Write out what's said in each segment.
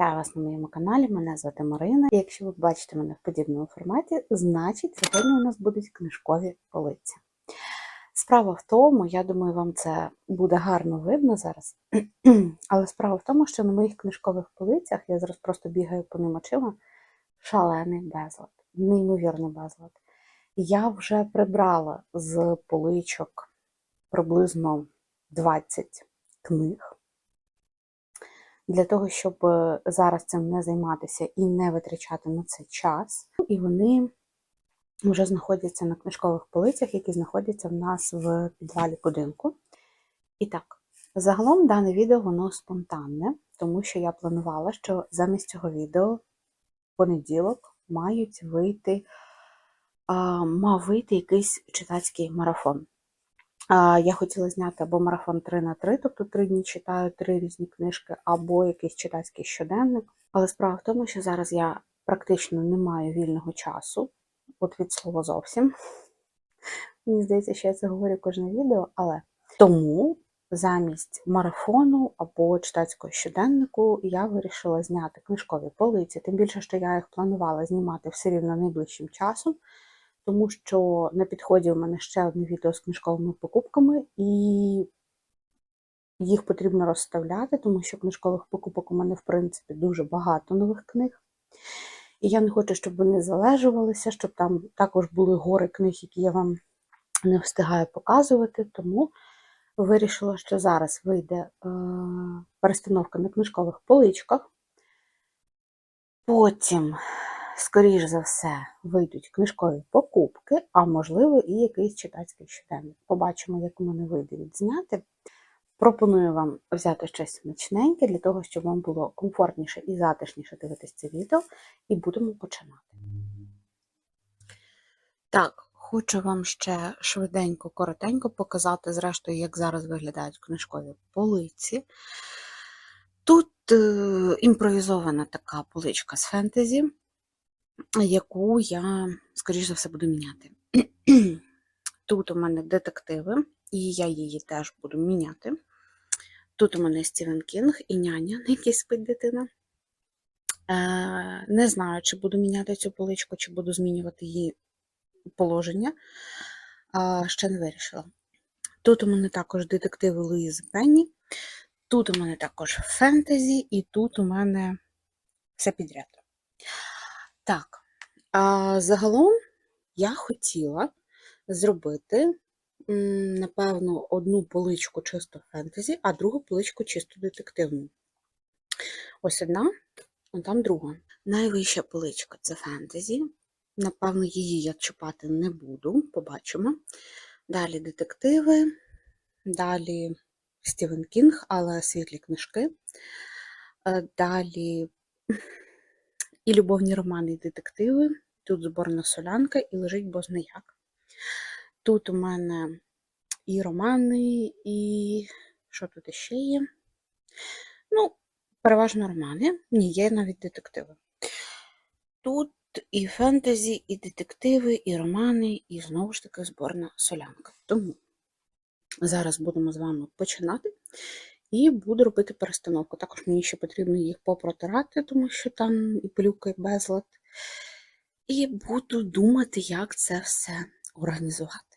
Вітаю вас на моєму каналі. Мене звати Марина. Якщо ви бачите мене в подібному форматі, значить сьогодні у нас будуть книжкові полиці. Справа в тому, я думаю, вам це буде гарно видно зараз. Але справа в тому, що на моїх книжкових полицях я зараз просто бігаю по ним очима. Шалений безлад, неймовірний безлад. Я вже прибрала з поличок приблизно 20 книг для того, щоб е, зараз цим не займатися і не витрачати на це час. І вони вже знаходяться на книжкових полицях, які знаходяться в нас в підвалі будинку. І так, загалом дане відео воно спонтанне, тому що я планувала, що замість цього відео в понеділок мають вийти, мав вийти якийсь читацький марафон. Я хотіла зняти або марафон 3 на 3, тобто 3 дні читаю 3 різні книжки, або якийсь читацький щоденник. Але справа в тому, що зараз я практично не маю вільного часу, от від слова зовсім. Мені здається, що я це говорю кожне відео, але тому замість марафону або читацького щоденнику я вирішила зняти книжкові полиці, тим більше, що я їх планувала знімати все рівно найближчим часом тому що на підході у мене ще одне відео з книжковими покупками, і їх потрібно розставляти, тому що книжкових покупок у мене, в принципі, дуже багато нових книг. І я не хочу, щоб вони залежувалися, щоб там також були гори книг, які я вам не встигаю показувати. Тому вирішила, що зараз вийде е, перестановка на книжкових поличках. Потім скоріш за все, вийдуть книжкові покупки, а можливо, і якийсь читацький щоденник. Побачимо, як мене вийде відзняти. Пропоную вам взяти щось смачненьке для того, щоб вам було комфортніше і затишніше дивитися це відео, і будемо починати. Так, хочу вам ще швиденько, коротенько показати, зрештою, як зараз виглядають книжкові полиці. Тут е, імпровізована така поличка з фентезі яку я, скоріш за все, буду міняти. Тут у мене детективи, і я її теж буду міняти. Тут у мене Стівен Кінг і няня, на якій спить дитина. Е, Не знаю, чи буду міняти цю поличку, чи буду змінювати її положення. Е, ще не вирішила. Тут у мене також детективи Луїзи Пенні. Тут у мене також фентезі, і тут у мене все підряд. Так, а загалом я хотіла зробити, напевно, одну поличку чисто фентезі, а другу поличку чисто детективну. Ось одна, а там друга. Найвища поличка це фентезі. Напевно, її я чіпати не буду, побачимо. Далі детективи, далі Стівен Кінг, але світлі книжки. Е, далі і любовні романи, і детективи. Тут зборна солянка і лежить бозна-як. Тут у мене і романи, і що тут ще є? Ну, переважно романи. Ні, є навіть детективи. Тут і фентезі, і детективи, і романи, і знову ж таки зборна солянка. Тому зараз будемо з вами починати. І буду робити перестановку. Також мені ще потрібно їх попротирати, тому що там і плюки, і безлад. І буду думати, як це все організувати.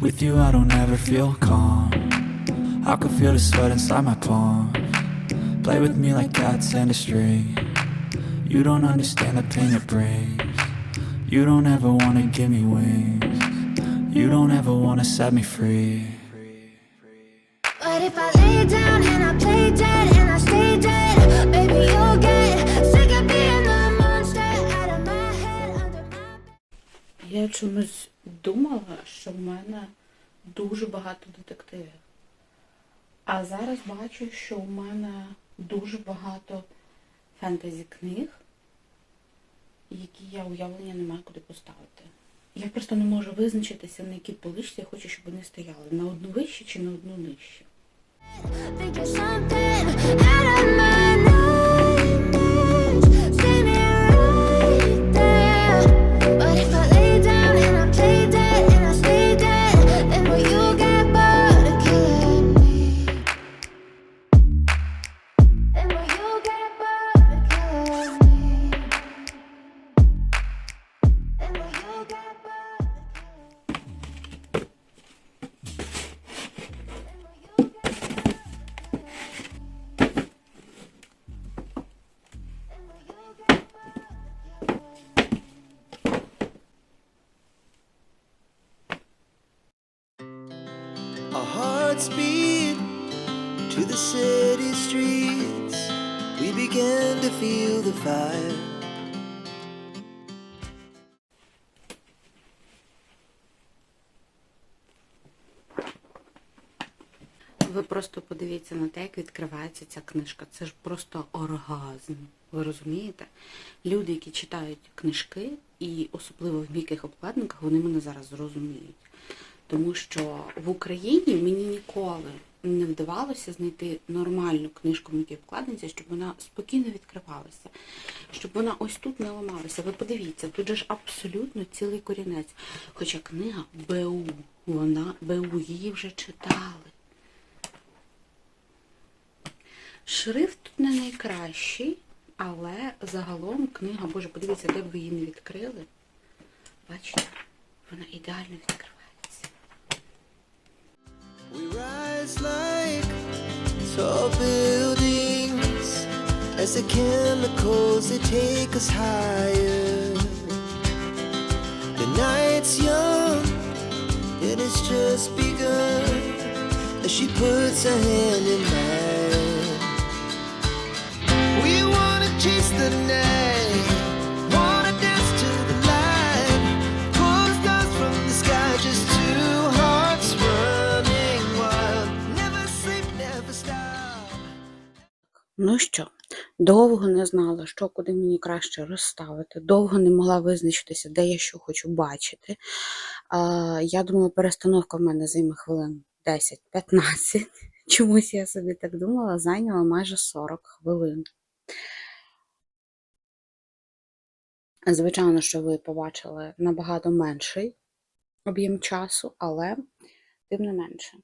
with you I don't ever feel calm. I can feel the sweat inside my palm. Play with me like cats and a string. You don't understand the pain it brings. You don't ever wanna give me wings. You don't ever wanna set me free. But if I lay down and I play dead and I stay dead Baby you'll get sick of being the monster Out of my head, under my... Yeah, too much думала, що в мене дуже багато детективів. А зараз бачу, що в мене дуже багато фентезі книг, які я уявлення не маю куди поставити. Я просто не можу визначитися, на якій поличці я хочу, щоб вони стояли. На одну вище чи на одну нижче. Просто подивіться на те, як відкривається ця книжка. Це ж просто оргазм. Ви розумієте? Люди, які читають книжки, і особливо в м'яких обкладинках, вони мене зараз зрозуміють. Тому що в Україні мені ніколи не вдавалося знайти нормальну книжку в м'якій обкладинці, щоб вона спокійно відкривалася, щоб вона ось тут не ламалася. Ви подивіться, тут же ж абсолютно цілий корінець. Хоча книга БУ, вона БУ, її вже читали. Шрифт тут не найкращий, але загалом книга, боже, подивіться, де б ви її не відкрили. Бачите, вона ідеально відкривається. We rise like tall buildings as the chemicals they take us higher. The night's young and it's just begun as she puts her hand in mine. Ну що, довго не знала, що куди мені краще розставити, довго не могла визначитися, де я що хочу бачити. А, я думала, перестановка в мене займе хвилин 10-15. Чомусь я собі так думала, зайняла майже 40 хвилин. Звичайно, що ви побачили набагато менший об'єм часу, але тим не менше.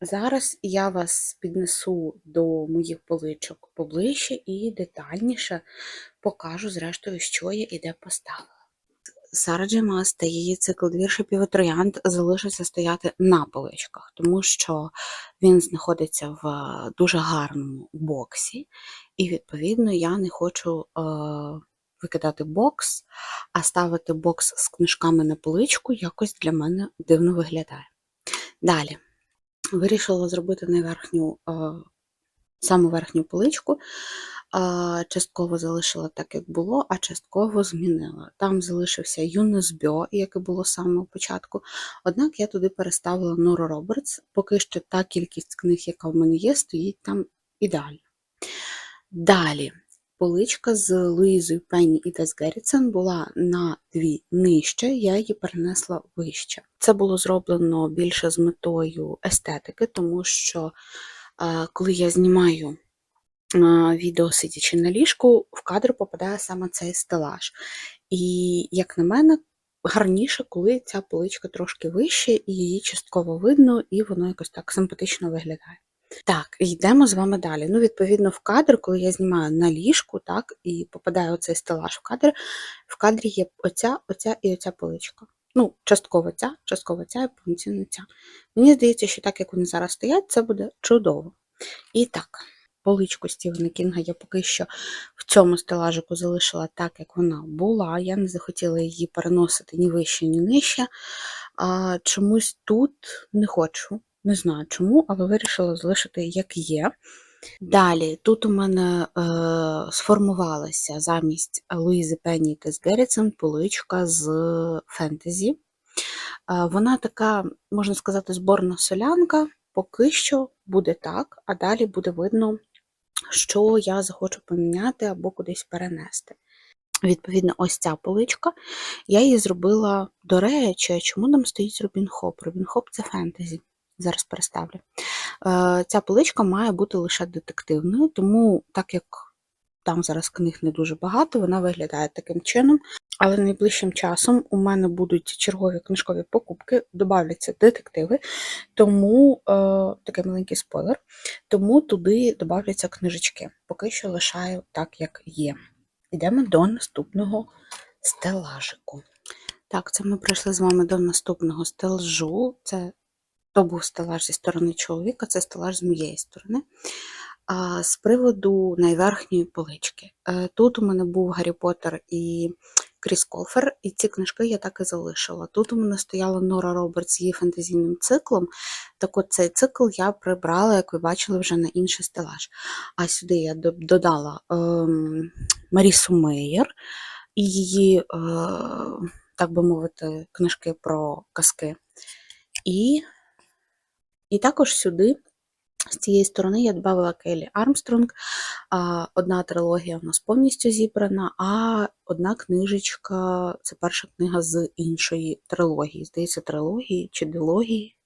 Зараз я вас піднесу до моїх поличок поближче і детальніше покажу, зрештою, що я і де поставила. Сара Джей Мас та її цикл двір шипів і троянд залишиться стояти на поличках, тому що він знаходиться в дуже гарному боксі, і відповідно я не хочу е, викидати бокс, а ставити бокс з книжками на поличку якось для мене дивно виглядає. Далі вирішила зробити на верхню, е, саму верхню поличку. А, частково залишила так, як було, а частково змінила. Там залишився Юнес Бьо, як і було з самого початку. Однак я туди переставила Нору Робертс. Поки що та кількість книг, яка в мене є, стоїть там ідеально. Далі. Поличка з Луїзою Пенні і Тес Геррітсен була на дві нижче, я її перенесла вище. Це було зроблено більше з метою естетики, тому що е, коли я знімаю а, відео сидячи на ліжку, в кадр попадає саме цей стелаж. І, як на мене, гарніше, коли ця поличка трошки вище, і її частково видно, і воно якось так симпатично виглядає. Так, йдемо з вами далі. Ну, відповідно, в кадр, коли я знімаю на ліжку, так, і попадає оцей стелаж в кадр, в кадрі є оця, оця і оця поличка. Ну, частково ця, частково ця і повноцінно ця. Мені здається, що так, як вони зараз стоять, це буде чудово. І так, поличку Стівена Кінга я поки що в цьому стелажику залишила так, як вона була. Я не захотіла її переносити ні вище, ні нижче. А чомусь тут не хочу. Не знаю чому, але вирішила залишити як є. Далі, тут у мене е, сформувалася замість Луїзи Пенні та з Геррітсон поличка з фентезі. Е, вона така, можна сказати, зборна солянка. Поки що буде так, а далі буде видно, що я захочу поміняти або кудись перенести. Відповідно, ось ця поличка. Я її зробила, до речі, чому там стоїть Робін Хоп? Робін Хоп це фентезі. Зараз переставлю. Е, Ця поличка має бути лише детективною, тому, так як там зараз книг не дуже багато, вона виглядає таким чином. Але найближчим часом у мене будуть чергові книжкові покупки, додавляться детективи, тому е, такий маленький спойлер, тому туди додавляться книжечки. Поки що лишаю так, як є. Йдемо до наступного стелажику. Так, це ми прийшли з вами до наступного стелажу. Це то був стелаж зі сторони чоловіка, це стелаж з моєї сторони. А з приводу найверхньої полички. Е, Тут у мене був Гаррі Поттер і Кріс Колфер, і ці книжки я так і залишила. Тут у мене стояла Нора Робертс з її фентезійним циклом. Так от цей цикл я прибрала, як ви бачили, вже на інший стелаж. А сюди я додала ем, Марісу Мейєр і її, е, так би мовити, книжки про казки. І, і також сюди. З цієї сторони я додала Келі Армстронг. Одна трилогія у нас повністю зібрана, а одна книжечка це перша книга з іншої трилогії. Здається, трилогії чи дилогії.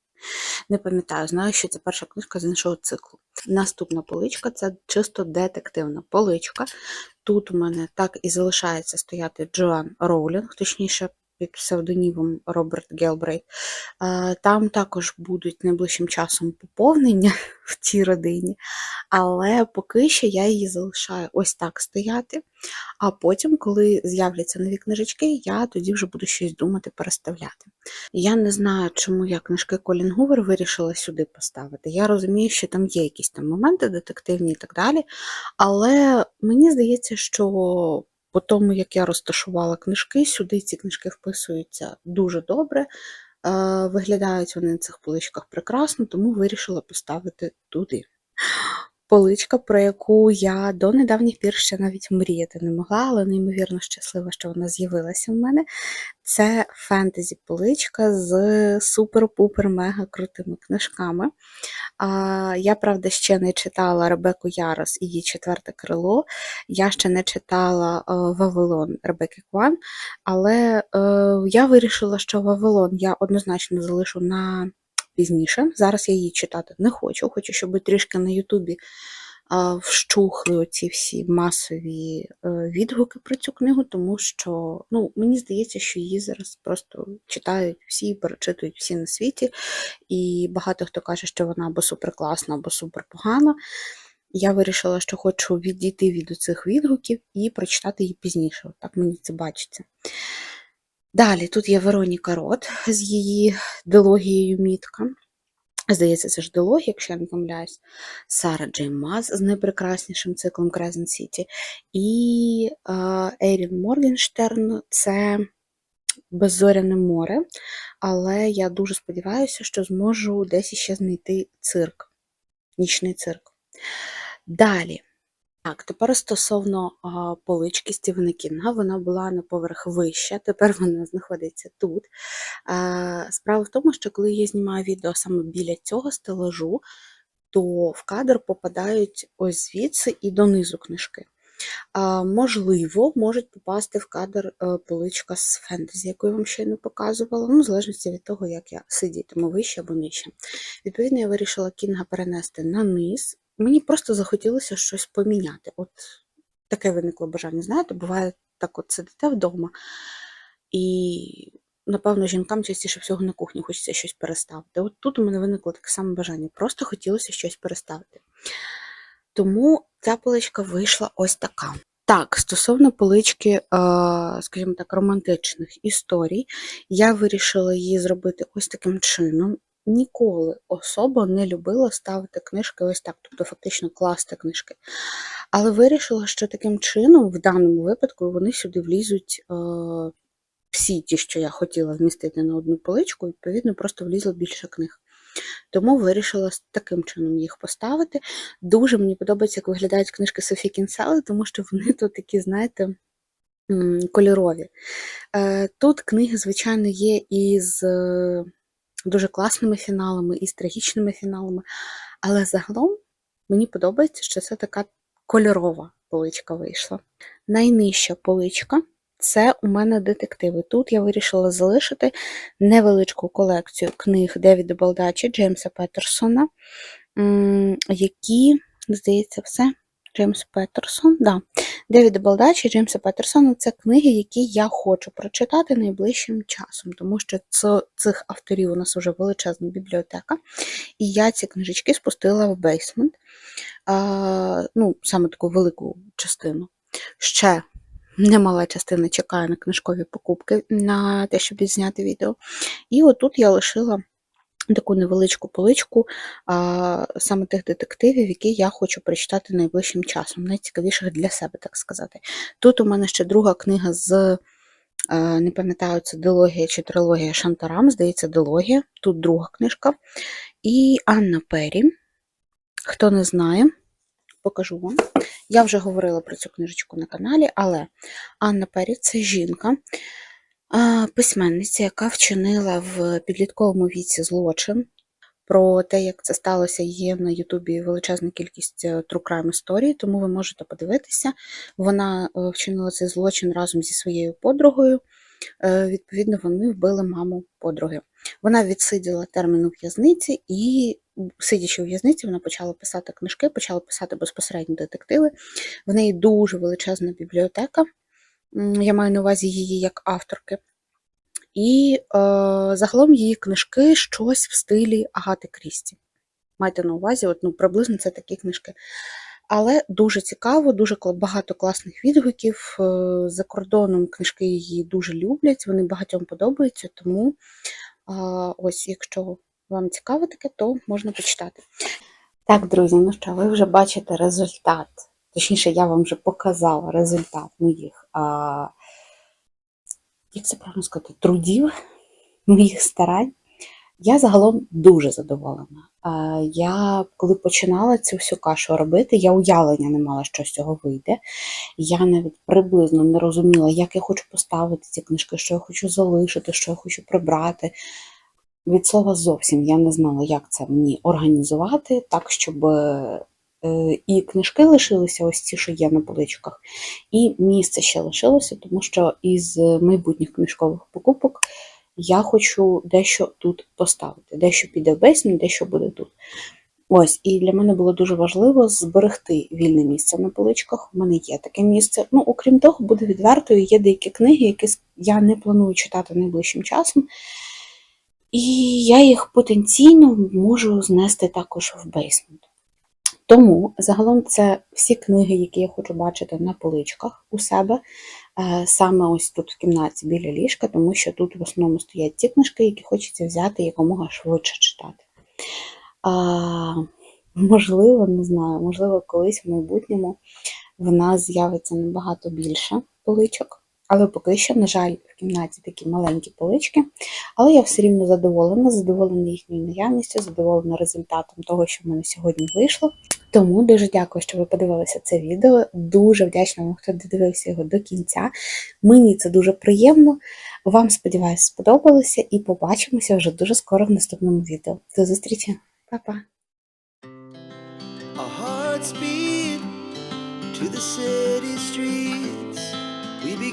Не пам'ятаю, знаю, що це перша книжка з іншого циклу. Наступна поличка це чисто детективна поличка. Тут у мене так і залишається стояти Джоан Роулінг, точніше, під псевдонімом Роберт Гелбрейт. Там також будуть найближчим часом поповнення в цій родині, але поки що я її залишаю ось так стояти. А потім, коли з'являться нові книжечки, я тоді вже буду щось думати переставляти. Я не знаю, чому я книжки Колін Гувер вирішила сюди поставити. Я розумію, що там є якісь там моменти детективні і так далі, але мені здається, що по тому, як я розташувала книжки, сюди ці книжки вписуються дуже добре. Виглядають вони на цих поличках прекрасно, тому вирішила поставити туди. Поличка, про яку я до недавніх пір ще навіть мріяти не могла, але неймовірно щаслива, що вона з'явилася в мене. Це фентезі-поличка з супер-пупер-мега крутими книжками. А, Я, правда, ще не читала Ребеку Ярос і її четверте крило. Я ще не читала е, Вавилон Ребекки Кван, але е, я вирішила, що Вавилон я однозначно залишу на пізніше. Зараз я її читати не хочу. Хочу, щоб трішки на Ютубі вщухли оці всі масові е, відгуки про цю книгу, тому що ну, мені здається, що її зараз просто читають всі, перечитують всі на світі, і багато хто каже, що вона або суперкласна, або суперпогана. Я вирішила, що хочу відійти від цих відгуків і прочитати її пізніше. Так мені це бачиться. Далі тут є Вероніка Рот з її дилогією Мітка. Здається, це ж дилогія, якщо я не помиляюсь. Сара Джейн Маз з найпрекраснішим циклом Crescent City. І е, Ерін Моргенштерн це Беззоряне море. Але я дуже сподіваюся, що зможу десь іще знайти цирк, нічний цирк. Далі. Так, тепер стосовно а, полички Стівена Кінга, вона була на поверх вища, тепер вона знаходиться тут. Е, Справа в тому, що коли я знімаю відео саме біля цього стелажу, то в кадр попадають ось звідси і донизу книжки. А, можливо, можуть попасти в кадр е, поличка з фентезі, яку я вам щойно показувала, ну, в залежності від того, як я сидітиму вище або нижче. Відповідно, я вирішила кінга перенести на низ. Мені просто захотілося щось поміняти. От таке виникло бажання. Знаєте, буває так, от сидите вдома, і, напевно, жінкам частіше всього на кухні хочеться щось переставити. От тут у мене виникло таке саме бажання. Просто хотілося щось переставити. Тому ця поличка вийшла ось така. Так, стосовно полички, е, скажімо так, романтичних історій, я вирішила її зробити ось таким чином. Ніколи особа не любила ставити книжки ось так, тобто фактично класти книжки. Але вирішила, що таким чином, в даному випадку, вони сюди влізуть е, всі ті, що я хотіла вмістити на одну поличку, відповідно, просто влізло більше книг. Тому вирішила таким чином їх поставити. Дуже мені подобається, як виглядають книжки Софі Кінсели, тому що вони тут такі, знаєте, кольорові. Е, Тут книги, звичайно, є із е, дуже класними фіналами, і з трагічними фіналами, але загалом мені подобається, що це така кольорова поличка вийшла. Найнижча поличка це у мене детективи. Тут я вирішила залишити невеличку колекцію книг Девіда Балдачі, Джеймса Петерсона, які, здається, все. Джеймс Петерсон, да. Девіда Балдачі, Джеймса Петерсона це книги, які я хочу прочитати найближчим часом, тому що цих авторів у нас вже величезна бібліотека, і я ці книжечки спустила в бейсмент, а, ну, саме таку велику частину. Ще немала частина чекає на книжкові покупки на те, щоб відзняти відео. І отут я лишила таку невеличку поличку а, саме тих детективів, які я хочу прочитати найближчим часом, найцікавіших для себе, так сказати. Тут у мене ще друга книга з, е, не пам'ятаю, це дилогія чи трилогія Шантарам, здається, дилогія. Тут друга книжка. І Анна Пері. Хто не знає, покажу вам. Я вже говорила про цю книжечку на каналі, але Анна Пері це жінка, письменниця, яка вчинила в підлітковому віці злочин. Про те, як це сталося, є на Ютубі величезна кількість е, true crime історій, тому ви можете подивитися. Вона е, вчинила цей злочин разом зі своєю подругою. Е, Відповідно, вони вбили маму подруги. Вона відсиділа термін у в'язниці, і, сидячи у в'язниці, вона почала писати книжки, почала писати безпосередньо детективи. В неї дуже величезна бібліотека. Я маю на увазі її як авторки. І е, загалом її книжки щось в стилі Агати Крісті. Майте на увазі, от, ну, приблизно це такі книжки. Але дуже цікаво, дуже багато класних відгуків. Е, За кордоном книжки її дуже люблять, вони багатьом подобаються, тому ось, якщо вам цікаво таке, то можна почитати. Так, друзі, ну що, ви вже бачите результат. Точніше, я вам вже показала результат моїх, а, як це правильно сказати, трудів, моїх старань. Я загалом дуже задоволена. А, Я, коли починала цю всю кашу робити, я уявлення не мала, що з цього вийде. Я навіть приблизно не розуміла, як я хочу поставити ці книжки, що я хочу залишити, що я хочу прибрати. Від слова зовсім я не знала, як це мені організувати, так, щоб е, і книжки лишилися, ось ці, що є на поличках, і місце ще лишилося, тому що із майбутніх книжкових покупок я хочу дещо тут поставити. Дещо піде в бейсмент, дещо буде тут. Ось, і для мене було дуже важливо зберегти вільне місце на поличках. У мене є таке місце. Ну, окрім того, буде відвертою, є деякі книги, які я не планую читати найближчим часом. І я їх потенційно можу знести також в бейсмент. Тому загалом це всі книги, які я хочу бачити на поличках у себе, е, саме ось тут в кімнаті біля ліжка, тому що тут в основному стоять ті книжки, які хочеться взяти якомога швидше читати. А, можливо, не знаю, можливо, колись в майбутньому в нас з'явиться набагато більше поличок. Але поки що, на жаль, в кімнаті такі маленькі полички. Але я все рівно задоволена, задоволена їхньою наявністю, задоволена результатом того, що в мене сьогодні вийшло. Тому дуже дякую, що ви подивилися це відео. Дуже вдячна вам, хто додивився його до кінця. Мені це дуже приємно. Вам, сподіваюся, сподобалося і побачимося вже дуже скоро в наступному відео. До зустрічі, Па-па! To the city streets.